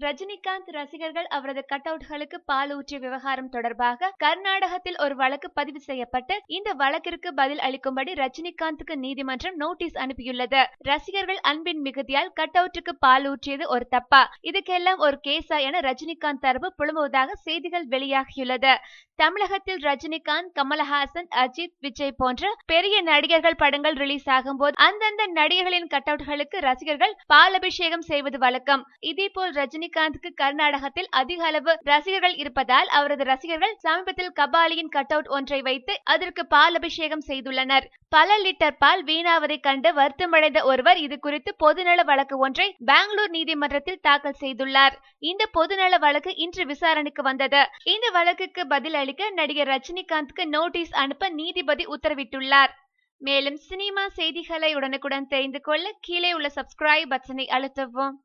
ரஜினிகாந்த் ரசிகர்கள் அவரது கட் அவுட்களுக்கு பால் ஊற்றிய விவகாரம் தொடர்பாக கர்நாடகத்தில் ஒரு வழக்கு பதிவு செய்யப்பட்டு இந்த வழக்கிற்கு பதில் அளிக்கும்படி ரஜினிகாந்துக்கு நீதிமன்றம் நோட்டீஸ் அனுப்பியுள்ளது. ரசிகர்கள் அன்பின் மிகுதியால் கட் அவுட்டுக்கு பால் ஊற்றியது ஒரு தப்பா? இதுக்கெல்லாம் ஒரு கேஸா என ரஜினிகாந்த் தரப்பு புலம்புவதாக செய்திகள் வெளியாகியுள்ளது. தமிழகத்தில் ரஜினிகாந்த் கமலஹாசன் அஜித் விஜய் போன்ற பெரிய நடிகர்கள் படங்கள் ரிலீஸ் ஆகும்போது அந்தந்த நடிகர்களின் கட் அவுட்களுக்கு ரசிகர்கள் பால் அபிஷேகம் செய்வது வழக்கம். இதேபோல் ரஜினி ரஜினிகாந்துக்கு கர்நாடகத்தில் அதிக அளவு ரசிகர்கள் இருப்பதால் அவரது ரசிகர்கள் சமீபத்தில் கபாலியின் கட் அவுட் ஒன்றை வைத்து அதற்கு பால் அபிஷேகம் செய்துள்ளனர். பல லிட்டர் பால் வீணாவதை கண்டு வருத்தமடைந்த ஒருவர் இது குறித்து பொதுநல வழக்கு ஒன்றை பெங்களூர் நீதிமன்றத்தில் தாக்கல் செய்துள்ளார். இந்த பொதுநல வழக்கு இன்று விசாரணைக்கு வந்தது. இந்த வழக்குக்கு பதில் அளிக்க நடிகர் ரஜினிகாந்துக்கு நோட்டீஸ் அனுப்ப நீதிபதி உத்தரவிட்டுள்ளார். மேலும் சினிமா செய்திகளை உடனுக்குடன் தெரிந்து கொள்ள கீழே உள்ள சப்ஸ்கிரைப் பட்டனை அழுத்தவும்.